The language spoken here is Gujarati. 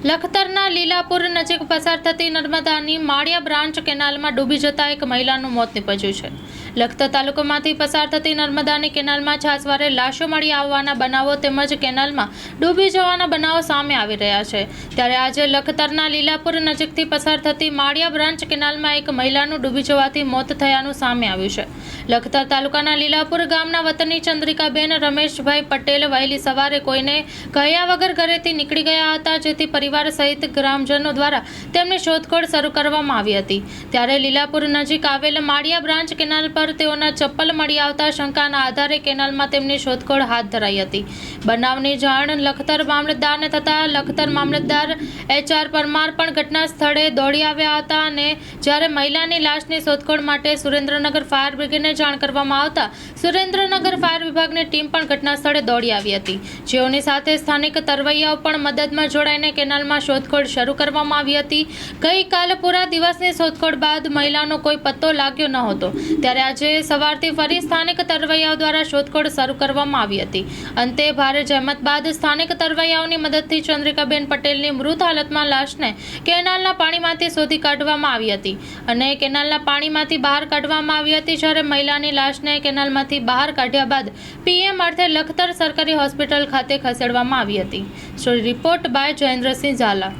લખતરના લીલાપુર નજીક પસાર થતી નર્મદાની માળિયા બ્રાન્ચ કેનાલમાં ડૂબી જતા એક મહિલાનું મોત નીપજ્યું છે. લખતર તાલુકામાંથી પસાર થતી નર્મદાની કેનાલમાં છાસવારે લાશો મળી આવવાના બનાવો તેમજ કેનાલમાં ડૂબી જવાના બનાવો સામે આવી રહ્યા છે. ત્યારે આજે લખતરના લીલાપુર નજીકથી પસાર થતી માળિયા બ્રાન્ચ કેનાલમાં એક મહિલાનું ડૂબી જવાથી મોત થયાનું સામે આવ્યું છે. લખતર તાલુકાના લીલાપુર ગામના વતની ચંદ્રિકાબેન રમેશભાઈ પટેલ વહેલી સવારે કોઈને કહ્યા વગર ઘરેથી નીકળી ગયા હતા, જેથી પરિવાર સહિત ગ્રામજનો દ્વારા તેમની શોધખોળ શરૂ કરવામાં આવી હતી. ત્યારે લીલાપુર નજીક આવેલ માળિયા બ્રાન્ચ કેનાલ પર તેઓના ચપ્પલ મળી આવતા શંકાના આધારે કેનાલમાં તેમની શોધખોળ હાથ ધરાઈ હતી. બનાવની જાણ લખતર મામલતદારને થતાં લખતર મામલતદાર એચઆર પરમાર પણ ઘટના સ્થળે દોડી આવ્યા હતા અને જ્યારે મહિલાની લાશની શોધખોળ માટે સુરેન્દ્રનગર ફાયર બ્રિગેડને જાણ કરવામાં આવતા સુરેન્દ્રનગર ફાયર વિભાગની ટીમ પણ ઘટના સ્થળે દોડી આવી હતી. જેઓની સાથે સ્થાનિક તરવૈયાઓ પણ મદદમાં જોડાઈને કેનાલમાં શોધખોળ શરૂ કરવામાં આવી હતી. ગઈકાલે પૂરા દિવસની શોધખોળ બાદ મહિલાનો કોઈ પત્તો લાગ્યો ન હતો. ત્યારે આજે સવારથી ફરી સ્થાનિક તરવૈયાઓ દ્વારા શોધખોળ શરૂ કરવામાં આવી હતી. અંતે ભારે જહેમત બાદ સ્થાનિક તરવૈયાઓની મદદથી ચંદ્રિકાબેન પટેલની મૃત હાલતમાં લાશને કેનાલના પાણીમાંથી શોધી કાઢવામાં આવી હતી અને કેનાલના પાણીમાંથી બહાર કાઢવામાં આવી હતી જ્યારે મહિલાની લાશને કેનાલમાંથી બહાર કાઢ્યા બાદ પીએમ અર્થે લખતર સરકારી હોસ્પિટલ ખાતે ખસેડવામાં આવી હતી. Story report by Jayendrasinh Zala.